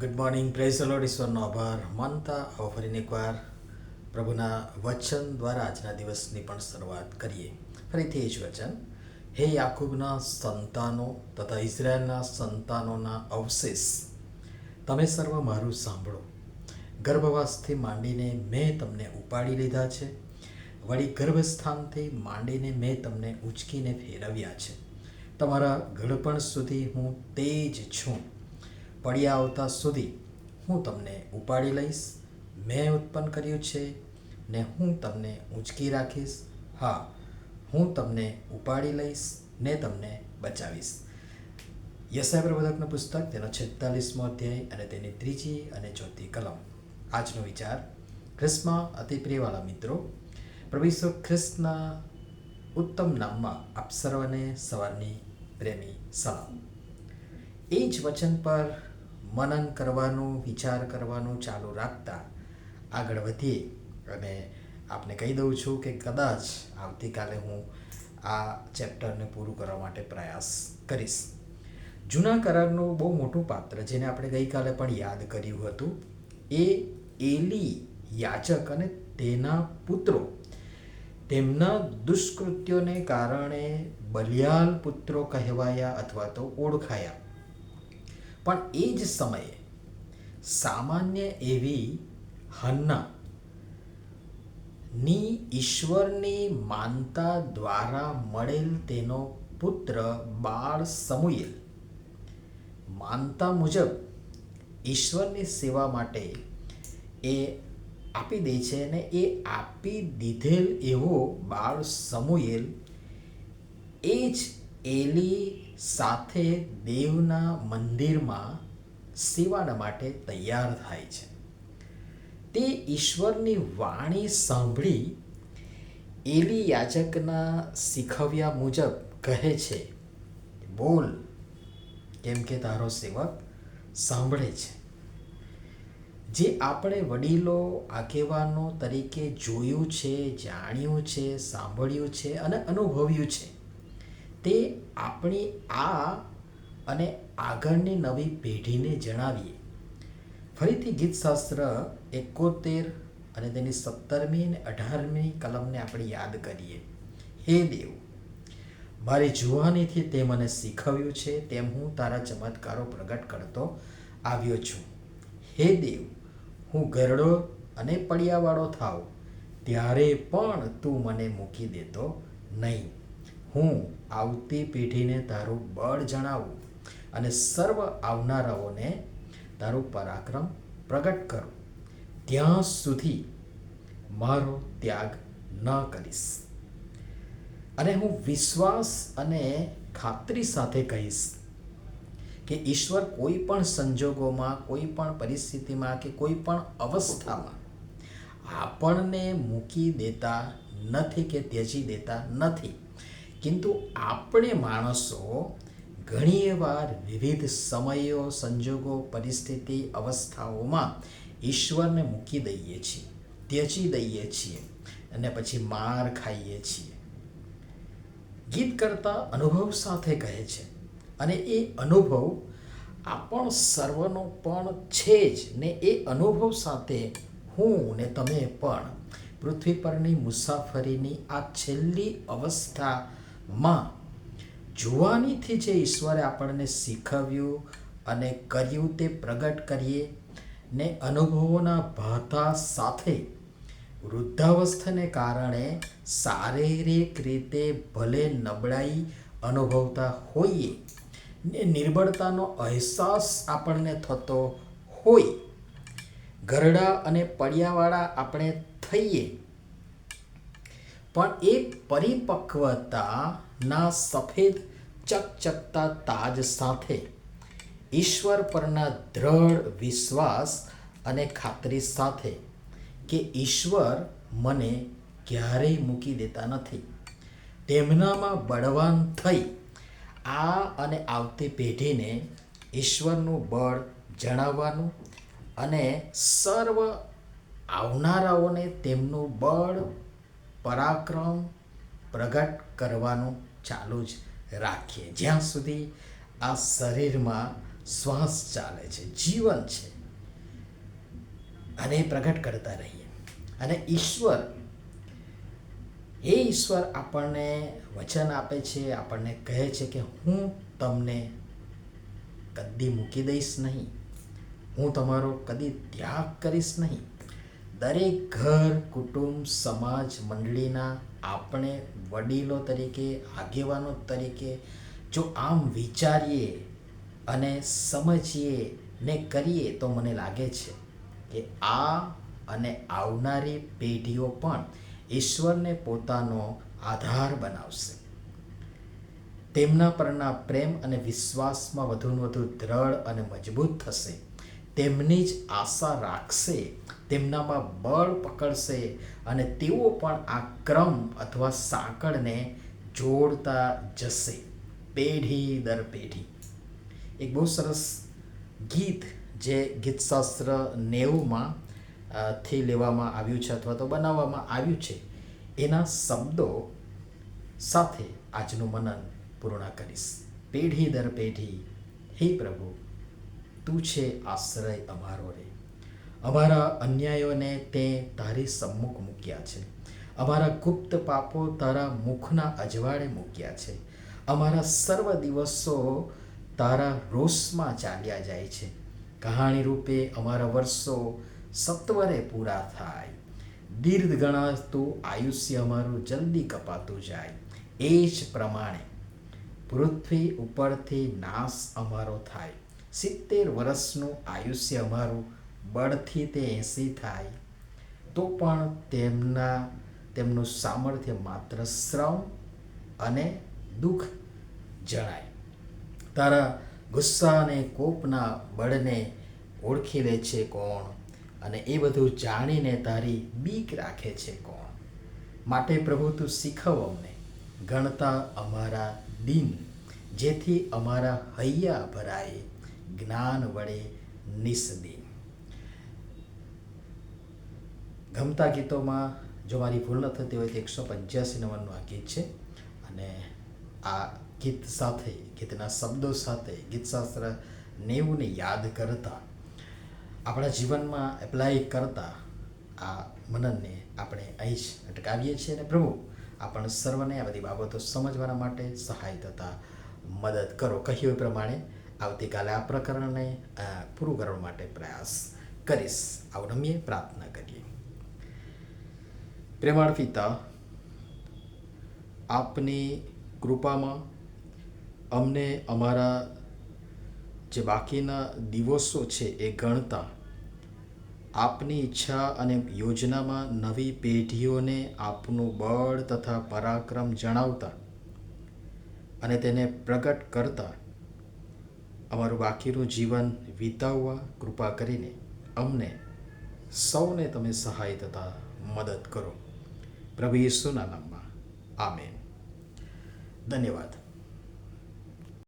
Good morning praise Lord ઈશ્વરનો આભાર માનતા આવો ફરીને એકવાર પ્રભુના વચન દ્વારા આજના દિવસની પણ શરૂઆત કરીએ. ફરીથી એ જ વચન. હે યાકુબના સંતાનો તથા ઇઝરાયલના સંતાનોના અવશેષ, તમે સર્વ મારું સાંભળો. ગર્ભવાસથી માંડીને મેં તમને ઉપાડી લીધા છે. વળી ગર્ભસ્થાનથી માંડીને મેં તમને ઉચકીને ફેરવ્યા છે. તમારા ઘડપણ સુધી હું તે જ છું. પડ્યા આવતા સુધી હું તમને ઉપાડી લઈશ. મેં ઉત્પન્ન કર્યું છે ને હું તમને ઊંચકી રાખીશ. હા, હું તમને ઉપાડી લઈશ ને તમને બચાવીશ. યશાય પ્રબોધકનું પુસ્તક, તેનો છેતાલીસમો અધ્યાય અને તેની ત્રીજી અને ચોથી કલમ. આજનો વિચાર, ખ્રિસ્તમાં અતિ પ્રિયવાળા મિત્રો, પ્રભુ ખ્રિસ્તના ઉત્તમ નામમાં આપ સર્વને સવારની પ્રેમી સલામ. એ જ વચન પર મનન કરવાનું, વિચાર કરવાનું ચાલુ રાખતા આગળ વધીએ. અને આપને કહી દઉં છું કે કદાચ આવતીકાલે હું આ ચેપ્ટરને પૂરું કરવા માટે પ્રયાસ કરીશ. જૂના કરારનું બહુ મોટું પાત્ર જેને આપણે ગઈકાલે પણ યાદ કર્યું હતું, એ એલી યાચક અને તેના પુત્રો. તેમના દુષ્કૃત્યોને કારણે બલિયાલ પુત્રો કહેવાયા અથવા તો ઓળખાયા. પણ એ જ સમયે સામાન્ય એવી હન્ના ની ઈશ્વરની માનતા દ્વારા મળેલ તેનો પુત્ર બાળ સમુએલ માનતા મુજબ ઈશ્વરની સેવા માટે એ આપી દે છે અને એ આપી દીધેલ એવો બાળ સમુએલ એ જ એલી સાથે દેવના મંદિરમાં સેવાના માટે તૈયાર થાય છે. તે ઈશ્વરની વાણી સાંભળી એલી યાચકના શીખવ્યા મુજબ કહે છે, બોલ. કેમ કે તારો સેવક સાંભળે છે. જે આપણે વડીલો, આગેવાનો તરીકે જોયું છે, જાણ્યું છે, સાંભળ્યું છે અને અનુભવ્યું છે તે આપણી આ અને આગળની નવી પેઢીને જણાવીએ. ફરીથી ગીતશાસ્ત્ર એકોતેર અને તેની સત્તરમી અને અઢારમી કલમને આપણે યાદ કરીએ. હે દેવ, મારી જુવાનીથી તે મને શીખવ્યું છે, તેમ હું તારા ચમત્કારો પ્રગટ કરતો આવ્યો છું. હે દેવ, હું ગરડો અને પડિયાવાળો થાવ, ત્યારે પણ તું મને મૂકી દેતો નહીં. હું આવતી પેઢીને તારું બળ જણાવું અને સર્વ આવનારાઓને તારું પરાક્રમ પ્રગટ કરું. ત્યાં સુધી મારો ત્યાગ ન કરીશ. અને હું વિશ્વાસ અને ખાતરી સાથે કહીશ કે ઈશ્વર કોઈ પણ સંજોગોમાં, કોઈ પણ પરિસ્થિતિમાં કે કોઈ પણ અવસ્થામાં આપણને મૂકી દેતા નથી કે ત્યજી દેતા નથી. કિંતુ આપણે માણસો ઘણી વાર વિવિધ સમયો, સંજોગો, પરિસ્થિતિ, અવસ્થાઓમાં ઈશ્વરને મૂકી દઈએ છીએ, ત્યજી દઈએ છીએ અને પછી માર ખાઈએ છીએ. ગીત કરતા અનુભવ સાથે કહે છે અને એ અનુભવ આપણ સર્વનો પણ છે જ ને એ અનુભવ સાથે હું ને તમે પણ પૃથ્વી પરની મુસાફરીની આ છેલ્લી અવસ્થામાં જુવાનીથી જે ઈશ્વરે આપણને શીખવ્યું અને કર્યું તે પ્રગટ કરીએ, ને અનુભવોના ભાતા સાથે વૃદ્ધાવસ્થાને કારણે શારીરિક રીતે ભલે નબળાઈ અનુભવતા હોઈએ, ને નિર્બળતાનો અહેસાસ આપણને થતો હોય. ગરડા અને પડિયાવાળા આપણે થઈએ પણ એ પરિપક્વતાના સફેદ ચકચકતા તાજ સાથે ઈશ્વર પરના દ્રઢ વિશ્વાસ અને ખાતરી સાથે કે ઈશ્વર મને ક્યારેય મૂકી દેતા નથી. તેમનામાં બળવાન થઈ આ અને આવતી પેઢીને ઈશ્વરનું બળ જણાવવાનું અને સર્વ આવનારાઓને તેમનું બળ પરાક્રમ પ્રગટ કરવાનું ચાલુ જ રાખીએ. જ્યાં સુધી આ શરીરમાં શ્વાસ ચાલે છે, જીવન છે, અને પ્રગટ કરતા રહીએ. અને ઈશ્વર, એ ઈશ્વર આપણને વચન આપે છે, આપણને કહે છે કે હું તમને કદી મૂકી દઈશ નહીં. હું તમારો કદી ત્યાગ કરીશ નહીં. દરેક ઘર, કુટુંબ, સમાજ, મંડળીના આપણે વડીલો તરીકે, આગેવાનો તરીકે જો આમ વિચારીએ અને સમજીએ ને કરીએ તો મને લાગે છે કે આ અને આવનારી પેઢીઓ પણ ઈશ્વરને પોતાનો આધાર બનાવશે. તેમના પરના પ્રેમ અને વિશ્વાસમાં વધુને વધુ દ્રઢ અને મજબૂત થશે. તેમની જ આશા રાખશે તેમનામાં બળ પકડશે અને તેઓ પણ આ ક્રમ અથવા સાંકળને જોડતા જશે. પેઢી દર પેઢી. એક બહુ સરસ ગીત જે ગીતશાસ્ત્ર નેવુંમાં થી લેવામાં આવ્યું છે અથવા તો બનાવવામાં આવ્યું છે. એના શબ્દો સાથે આજનું મનન પૂર્ણ કરીશ. પેઢી દર પેઢી, હે પ્રભુ, તું છે આશ્રય અમારો રે. અમારા અન્યાયોને તે તારી સમ્મુખ મૂક્યા છે. અમારા ગુપ્ત પાપો તારા મુખના અજવાળે મૂક્યા છે. અમારા સર્વ દિવસો તારા રોષમાં ચાલ્યા જાય છે. કહાણી રૂપે અમારા વર્ષો સત્વરે પૂરા થાય. દીર્ઘ ગણાતું આયુષ્ય અમારું જલ્દી કપાતું જાય. એ જ પ્રમાણે પૃથ્વી ઉપરથી નાશ અમારો થાય. સિત્તેર વર્ષનું આયુષ્ય અમારું બળથી તે એંસી થાય. તો પણ તેમના, તેમનું સામર્થ્ય માત્ર શ્રમ અને દુઃખ જણાય. તારા ગુસ્સા અને કોપના બળને ઓળખી લે છે કોણ અને એ બધું જાણીને તારી બીક રાખે છે કોણ? માટે પ્રભુ તું શીખવ અમને. ગણતા અમારા દિન, જેથી અમારા હૈયા ભરાય. જ્ઞાન વડે નિસ્દિન ગમતા ગીતોમાં જો મારી ભૂલ ન થતી હોય તો એકસો પંચ્યાસી નંબરનું આ ગીત છે. અને આ ગીત સાથે, ગીતના શબ્દો સાથે, ગીતશાસ્ત્ર નેવુંને યાદ કરતા, આપણા જીવનમાં એપ્લાય કરતા આ મનનને આપણે અહીં જ અટકાવીએ છીએ. અને પ્રભુ આપણ સર્વને આ બધી બાબતો સમજવાના માટે સહાય થતા મદદ કરો. કહ્યું એ પ્રમાણે આવતીકાલે આ પ્રકરણને પૂરું કરવા માટે પ્રયાસ કરીશ. આવું રમીએ પ્રાર્થના કરીએ. પ્રેમાળ પિતા આપની કૃપામાં અમને અમારા જે બાકીના દિવસો છે એ ગણતા. આપની ઈચ્છા અને યોજનામાં નવી પેઢીઓને આપનું બળ તથા પરાક્રમ જણાવતા અને તેને પ્રગટ કરતા. અમારું બાકીનું જીવન વિતાવવા કૃપા કરીને અમને સૌને તમે સહાય તથા મદદ કરો. પ્રભુ ઈસુના નામમાં આમેન ધન્યવાદ